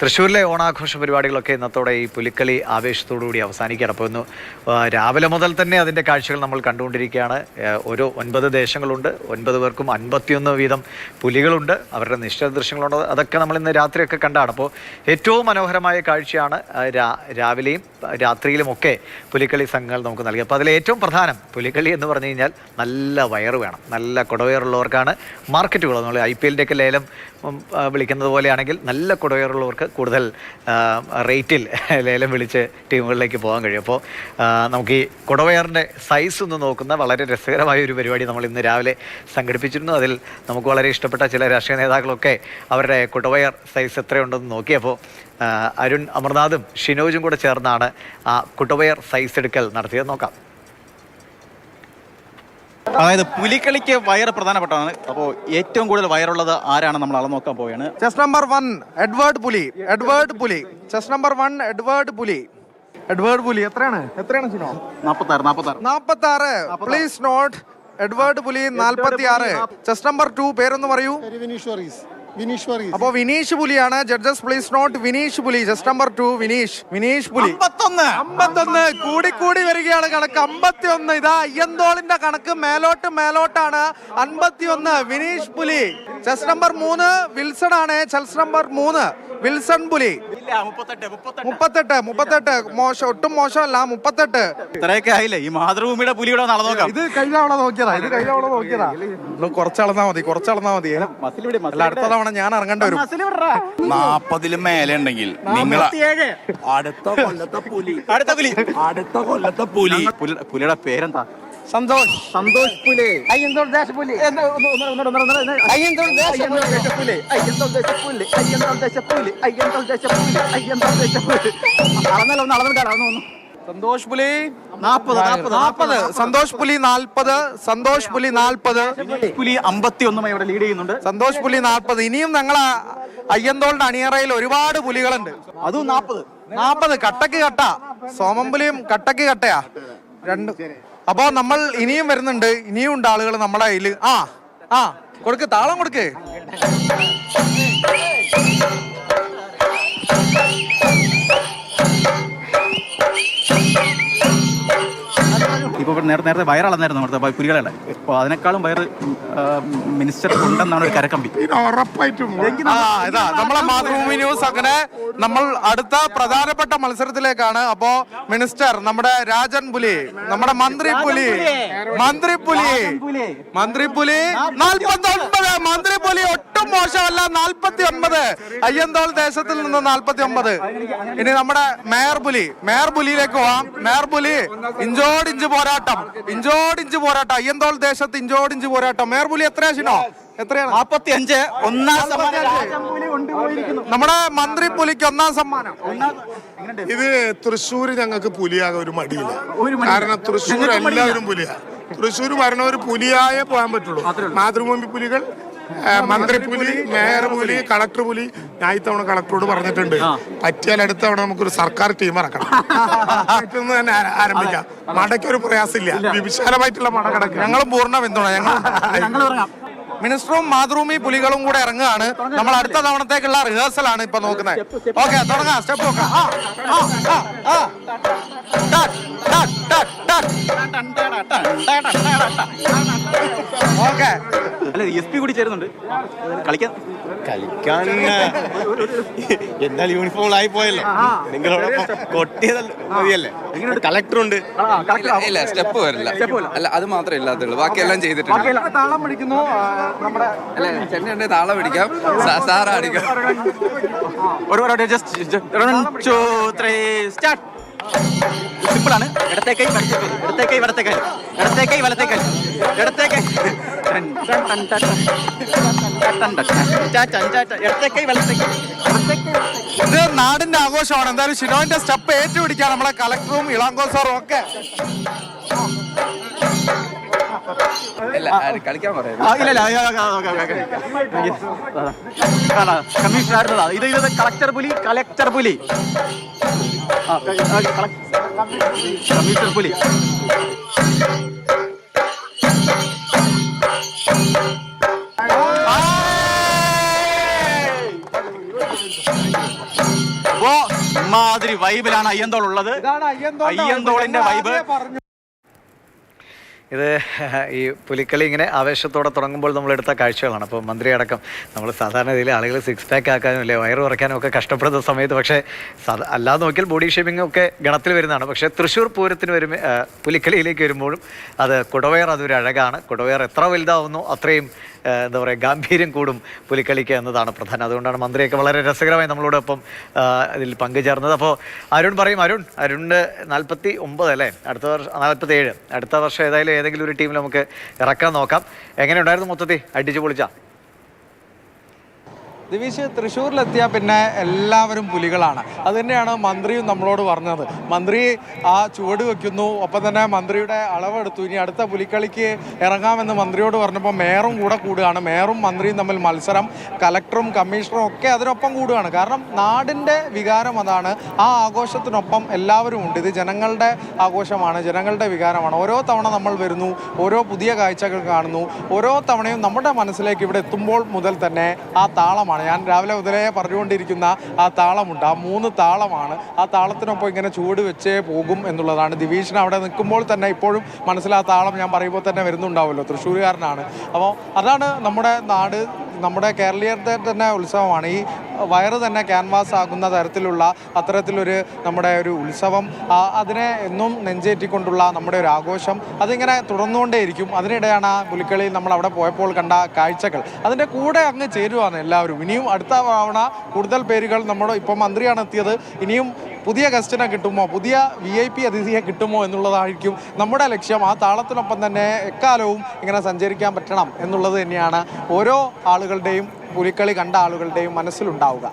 തൃശ്ശൂരിലെ ഓണാഘോഷ പരിപാടികളൊക്കെ ഇന്നത്തോടെ ഈ പുലിക്കളി ആവേശത്തോടുകൂടി അവസാനിക്കുകയാണ്. അപ്പോൾ രാവിലെ മുതൽ തന്നെ അതിന്റെ കാഴ്ചകൾ നമ്മൾ കണ്ടുകൊണ്ടിരിക്കുകയാണ്. ഓരോ ഒൻപത് ദേശങ്ങളുണ്ട്. ഒൻപത് പേർക്കും അൻപത്തിയൊന്ന് വീതം പുലികളുണ്ട്. അവരുടെ നിശ്ചല ദൃശ്യങ്ങളുണ്ട്. അതൊക്കെ നമ്മൾ ഇന്ന് രാത്രിയൊക്കെ കണ്ടാണ്. അപ്പോൾ ഏറ്റവും മനോഹരമായ കാഴ്ചയാണ് രാവിലെയും രാത്രിയിലുമൊക്കെ പുലിക്കളി സംഘങ്ങൾ നമുക്ക് നൽകി. അപ്പോൾ അതിലേറ്റവും പ്രധാനം പുലിക്കളി എന്ന് പറഞ്ഞു കഴിഞ്ഞാൽ നല്ല വയറ് വേണം. നല്ല കുടവയറുള്ളവർക്കാണ് മാർക്കറ്റുകൾ. നമ്മൾ ഐ പി എല്ലിന്റെയൊക്കെ ലേലം വിളിക്കുന്നത് പോലെയാണെങ്കിൽ നല്ല കുടവയറുള്ളവർക്ക് കൂടുതൽ റേറ്റിൽ ലേലം വിളിച്ച് ടീമുകളിലേക്ക് പോകാൻ കഴിയും. അപ്പോൾ നമുക്ക് ഈ കുടവയറിന്റെ സൈസ് ഒന്ന് നോക്കുന്ന വളരെ രസകരമായ ഒരു പരിപാടി നമ്മൾ ഇന്ന് രാവിലെ സംഘടിപ്പിച്ചിരുന്നു. അതിൽ നമുക്ക് വളരെ ഇഷ്ടപ്പെട്ട ചില രാഷ്ട്രീയ നേതാക്കളൊക്കെ അവരുടെ കുടവയർ സൈസ് എത്രയുണ്ടെന്ന് നോക്കിയപ്പോൾ അരുൺ അമർനാഥും ഷിനോജും കൂടെ ചേർന്നാണ് ആ കുടവയർ സൈസ് എടുക്കൽ നടത്തിയത്. നോക്കാം. അതായത് പുലിക്കളിക്ക് വയറ് പ്രധാനപ്പെട്ടതാണ്. അപ്പോൾ ഏറ്റവും കൂടുതൽ വയറുള്ളത് ആരാണ് നമ്മൾ അളന്നോക്കാൻ പോവുകയാണ്. Chess number one Edward Puli Edward Puli chess number one Edward Puli Edward Puli എത്രയാണ്? എത്രയാണ് സിനോ നാൽപ്പത്താറ് നാൽപ്പത്താറ് നാപ്പത്താറ്. പ്ലീസ് നോട്ട് എഡ്വേർഡ് പുലി നാൽപ്പത്തി ആറ് ചെസ് നമ്പർ ടു പേരൊന്ന് പറയൂ. വിനീഷ് വർഗീസ് വിനീഷ് അപ്പോ Vineesh പുലിയാണ്. Judges please note Vineesh Puli. Just number two Vineesh. Vineesh Puli. അമ്പത്തൊന്ന്. അമ്പത്തൊന്ന്. കൂടി കൂടി വരികയാണ് കണക്ക്. അമ്പത്തി ഒന്ന് ഇതാ അയ്യന്തോളിന്റെ കണക്ക്. മേലോട്ട് മേലോട്ടാണ്. അൻപത്തി ഒന്ന് വിനീഷ് പുലി. ചെസ് നമ്പർ മൂന്ന്. വിൽസൺ ആണ് ചെസ് നമ്പർ മൂന്ന്. വിൽസൺ പുലി. മുപ്പത്തെട്ട് മുപ്പത്തെട്ട്. മോശം ഒട്ടും മോശമല്ല മുപ്പത്തെട്ട്. ഇത്രയൊക്കെ ആയില്ലേ? ഈ മാതൃഭൂമിയുടെ പുലിയുടെ നട നോക്കാം. ഇത് കഴിഞ്ഞ തവണ നോക്കിയതാ ഇത് കഴിഞ്ഞ തവണ നോക്കിയതാ. കുറച്ചളന്നാ മതി കുറച്ചളന്നാ മതി. അല്ല അടുത്ത തവണ ഞാൻ ഇറങ്ങേണ്ട വരും. നാപ്പതിലും മേലെ ഉണ്ടെങ്കിൽ നിങ്ങൾ അടുത്ത കൊല്ലത്തെ പുലി. അടുത്ത പുലി. അടുത്ത കൊല്ലത്തെ പുലി- പുലിയുടെ പേരെന്താ? സന്തോഷ്. സന്തോഷ് പുലി. അയ്യന്തോൾ ദേശ പുലി അയ്യന്തോൾ ദേശ പുലി അയ്യന്തോൾ ദേശ പുലി അയ്യന്തോൾ ദേശ പുലി അയ്യന്തോൾ ദേശ പുലി അയ്യന്തോൾ ദേശ പുലി ഒന്ന് അളന്നിട്ട് അളന്നു സന്തോഷ് പുലി. നാൽപ്പത് നാൽപ്പത് സന്തോഷ് പുലി നാൽപ്പത് സന്തോഷ് പുലി നാൽപ്പത്. പുലി അമ്പത്തി ഒന്നുമായി ഇവിടെ ലീഡ് ചെയ്യുന്നുണ്ട്. സന്തോഷ് പുലി നാൽപ്പത്. ഇനിയും ഞങ്ങൾ അയ്യന്തോളിന്റെ അണിയറയിൽ ഒരുപാട് പുലികളുണ്ട്. അതും നാൽപ്പത് നാൽപ്പത് കട്ടക്ക് കട്ട. സോമമ്പുലിയും കട്ടക്ക് കട്ടയാ. രണ്ട്. അപ്പോ നമ്മൾ ഇനിയും വരുന്നുണ്ട്. ഇനിയും ഉണ്ട് ആളുകൾ നമ്മുടെ കയ്യിൽ. ആ ആ കൊടുക്ക് താളം കൊടുക്ക്. ഇപ്പൊ ഇവിടെ നേരത്തെ നേരത്തെ വയറളന്നായിരുന്നു നമ്മുടെ പുലികളുടെ അപ്പോൾ അതിനേക്കാളും വയറ് മിനിസ്റ്റർ ഉണ്ടെന്നാണ് ഒരു കരക്കമ്പി. ഉറപ്പായിട്ടും ഇതാ നമ്മളെ മാതൃഭൂമി ന്യൂസ് അങ്ങനെ നമ്മൾ അടുത്ത പ്രധാനപ്പെട്ട മത്സരത്തിലേക്കാണ് അപ്പോ മിനിസ്റ്റർ നമ്മുടെ രാജൻ പുലി നമ്മുടെ മന്ത്രി പുലി മന്ത്രി പുലി മന്ത്രി പുലി നാൽപ്പത്തി ഒൻപത്. മന്ത്രി പുലി ഒട്ടും മോശമല്ല നാൽപ്പത്തി ഒൻപത് അയ്യന്തോൾ ദേശത്തിൽ നിന്ന് നാൽപ്പത്തി ഒമ്പത് ഇനി നമ്മുടെ മേയർ പുലി മേയർ പുലിയിലേക്ക് പോവാം. മേയർ പുലി ഇഞ്ചോടിഞ്ച് പോരാട്ടം. ഇഞ്ചോടിഞ്ച് പോരാട്ടം. അയ്യന്തോൾ ദേശത്ത് ഇഞ്ചോടിഞ്ച് പോരാട്ടം. മേയർ പുലി എത്രയാ ഷിനോ? എത്രയാണ്? നാൽപ്പത്തി അഞ്ച് ഒന്നാം സമ്മാനം. നമ്മുടെ മന്ത്രി പുലിക്ക് ഒന്നാം സമ്മാനം. ഇത് തൃശ്ശൂർ ഞങ്ങൾക്ക് പുലിയാകെ ഒരു മടിയില്ല. കാരണം തൃശ്ശൂർ എല്ലാവരും പുലിയാണ് തൃശ്ശൂർ വരണവർ പുലിയായേ പോകാൻ പറ്റുള്ളൂ. മാതൃഭൂമി പുലികൾ മന്ത്രി പുലി മേയർ പുലി കളക്ടർ പുലി. ഞാൻ ഇത്തവണ കളക്ടറോട് പറഞ്ഞിട്ടുണ്ട്. പറ്റിയാൽ അടുത്ത തവണ നമുക്കൊരു സർക്കാർ ടീം ഇറക്കണം. തന്നെ ആരംഭിക്കാം. മടക്കൊരു പ്രയാസമില്ല. വിശാലമായിട്ടുള്ള മട കിടക്കുക ഞങ്ങളും പൂർണ പിന്തുണ. ഞങ്ങൾ മിനിസ്റ്ററും മാതൃഭൂമി പുലികളും കൂടെ ഇറങ്ങുകയാണ്. നമ്മൾ അടുത്ത തവണത്തേക്കുള്ള റിഹേഴ്സൽ ആണ് ഇപ്പൊ നോക്കുന്നത്. ഓക്കെ തുടങ്ങാം സ്റ്റെപ്പ് നോക്കാം. ഓക്കെ. അല്ല എസ് പി കൂടി ചേരുന്നുണ്ട്. കളിക്കാൻ കളിക്കാൻ എന്നാൽ യൂണിഫോമിലായി പോയല്ലോ. നിങ്ങളോടൊപ്പം കൊട്ടിയതല്ല മതിയല്ലേ? കളക്ടർ ഉണ്ട്. ഇല്ല സ്റ്റെപ്പ് വരില്ല. അല്ല അത് മാത്രമേ ഇല്ലാത്തുള്ളൂ ബാക്കിയെല്ലാം ചെയ്തിട്ടുണ്ട്. താളം പിടിക്കുന്നു. നമ്മുടെ അല്ല? ചെന്നൈ താളം പിടിക്കാം സാറ അടിക്കാം. ഒരു ജസ്റ്റ് സ്റ്റാർട്ട് സിമ്പിൾ ആണ്. ഇടത്തേക്കൈ വലത്തേക്കൈ ഇടത്തേക്കൈ വലത്തേക്കൈ ഇടത്തേക്കൈ വലത്തേക്കൈ ഇടത്തേക്കൈ ഇടത്തേക്കൈ വലത്തേക്കൈ ഇത് നാടിന്റെ ആഘോഷമാണ്. എന്തായാലും ഷിനോന്റെ സ്റ്റെപ്പ് ഏറ്റുപിടിക്കാൻ നമ്മളെ കളക്ടറും ഇളാങ്കോ സാറും ഒക്കെ. കളിക്കാൻ പറയാം ആയിരുന്നതാ ഇത് ഇത് കളക്ടർ പുലി കളക്ടർ പുലി. ആ, ആ, കളക്- കമ്മീഷണർ പുലി. അപ്പോ ഇമാതിരി വൈബിലാണ് അയ്യന്തോൾ ഉള്ളത് ഇതാണ് അയ്യന്തോളിന്റെ വൈബ് പറഞ്ഞു. ഇത് ഈ പുലിക്കളി ഇങ്ങനെ ആവേശത്തോടെ തുടങ്ങുമ്പോൾ നമ്മൾ എടുത്ത കാഴ്ചകളാണ്. അപ്പോൾ മന്ത്രി അടക്കം നമ്മൾ സാധാരണ ഇതിൽ ആളുകൾ സിക്സ് പാക്ക് ആക്കാനും അല്ലെ വയറ് കുറയ്ക്കാനും ഒക്കെ കഷ്ടപ്പെടുന്ന സമയത്ത് പക്ഷേ അല്ലാതെ നോക്കിയാൽ ബോഡി ഷേപ്പിംഗ് ഒക്കെ ഗണത്തിൽ വരുന്നതാണ്. പക്ഷേ തൃശ്ശൂർ പൂരത്തിന് വരുമ്പോൾ പുലിക്കളിയിലേക്ക് വരുമ്പോഴും അത് കുടവയർ അതൊരു അഴകാണ്. കുടവയർ എത്ര വലുതാവുന്നു അത്രയും എന്താ പറയുക ഗാംഭീര്യം കൂടും പുലിക്കളിക്ക് എന്നതാണ് പ്രധാനം. അതുകൊണ്ടാണ് മന്ത്രിയൊക്കെ വളരെ രസകരമായി നമ്മളോടൊപ്പം ഇതിൽ പങ്കുചേർന്നത്. അപ്പോൾ അരുൺ പറയും അരുൺ അരുണിന് നാൽപ്പത്തി ഒമ്പത് അല്ലേ? അടുത്ത വർഷം നാൽപ്പത്തി ഏഴ്. അടുത്ത വർഷം ഏതായാലും ഏതെങ്കിലും ഒരു ടീമിൽ നമുക്ക് ഇറക്കാൻ നോക്കാം. എങ്ങനെ ഉണ്ടായിരുന്നു മൊത്തത്തിൽ? അടിച്ചു പൊളിച്ച. ദിവിഷ് തൃശ്ശൂരിലെത്തിയാൽ പിന്നെ എല്ലാവരും പുലികളാണ്. അത് തന്നെയാണ് മന്ത്രിയും നമ്മളോട് പറഞ്ഞത്. മന്ത്രി ആ ചുവട് വയ്ക്കുന്നു ഒപ്പം തന്നെ മന്ത്രിയുടെ അളവെടുത്തു. ഇനി അടുത്ത പുലിക്കളിക്ക് ഇറങ്ങാമെന്ന് മന്ത്രിയോട് പറഞ്ഞപ്പോൾ മേയറും കൂടെ കൂടുകയാണ്. മേയറും മന്ത്രിയും തമ്മിൽ മത്സരം കലക്ടറും കമ്മീഷണറും ഒക്കെ അതിനൊപ്പം കൂടുകയാണ്. കാരണം നാടിന്റെ വികാരം അതാണ്. ആ ആഘോഷത്തിനൊപ്പം എല്ലാവരും ഉണ്ട്. ഇത് ജനങ്ങളുടെ ആഘോഷമാണ്. ജനങ്ങളുടെ വികാരമാണ്. ഓരോ തവണ നമ്മൾ വരുന്നു. ഓരോ പുതിയ കാഴ്ചകൾ കാണുന്നു. ഓരോ തവണയും നമ്മുടെ മനസ്സിലേക്ക് ഇവിടെ എത്തുമ്പോൾ മുതൽ തന്നെ ആ താളമാണ്. ഞാൻ രാവിലെ മുതലേ പറഞ്ഞുകൊണ്ടിരിക്കുന്ന ആ താളമുണ്ട്. ആ മൂന്ന് താളമാണ്. ആ താളത്തിനൊപ്പം ഇങ്ങനെ ചൂട് വെച്ചേ പോകും എന്നുള്ളതാണ് ദിവീഷിന് അവിടെ നിൽക്കുമ്പോൾ തന്നെ ഇപ്പോഴും മനസ്സിലാ താളം ഞാൻ പറയുമ്പോൾ തന്നെ വരുന്നുണ്ടാവുമല്ലോ. തൃശ്ശൂരുകാരനാണ്. അപ്പോൾ അതാണ് നമ്മുടെ നാട് നമ്മുടെ കേരളീയരുടെ തന്നെ ഉത്സവമാണ്. ഈ വയറ് തന്നെ ക്യാൻവാസ് ആകുന്ന തരത്തിലുള്ള അത്തരത്തിലൊരു നമ്മുടെ ഒരു ഉത്സവം. അതിനെ എന്നും നെഞ്ചേറ്റിക്കൊണ്ടുള്ള നമ്മുടെ ഒരു ആഘോഷം. അതിങ്ങനെ തുടർന്നുകൊണ്ടേയിരിക്കും. അതിനിടെയാണ് ആ പുലിക്കളിയിൽ നമ്മൾ അവിടെ പോയപ്പോൾ കണ്ട കാഴ്ചകൾ. അതിന്റെ കൂടെ അങ്ങ് ചേരുവാണ് എല്ലാവരും. ഇനിയും അടുത്ത തവണ കൂടുതൽ പേരുകൾ നമ്മുടെ ഇപ്പം മന്ത്രിയാണ് എത്തിയത്. ഇനിയും പുതിയ ഗസ്റ്റിനെ കിട്ടുമോ? പുതിയ വി ഐ പി അതിഥിയെ കിട്ടുമോ എന്നുള്ളതായിരിക്കും നമ്മുടെ ലക്ഷ്യം. ആ താളത്തിനൊപ്പം തന്നെ എക്കാലവും ഇങ്ങനെ സഞ്ചരിക്കാൻ പറ്റണം എന്നുള്ളത് തന്നെയാണ് ഓരോ ആളുകളുടെയും പുലിക്കളി കണ്ട ആളുകളുടെയും മനസ്സിലുണ്ടാവുക.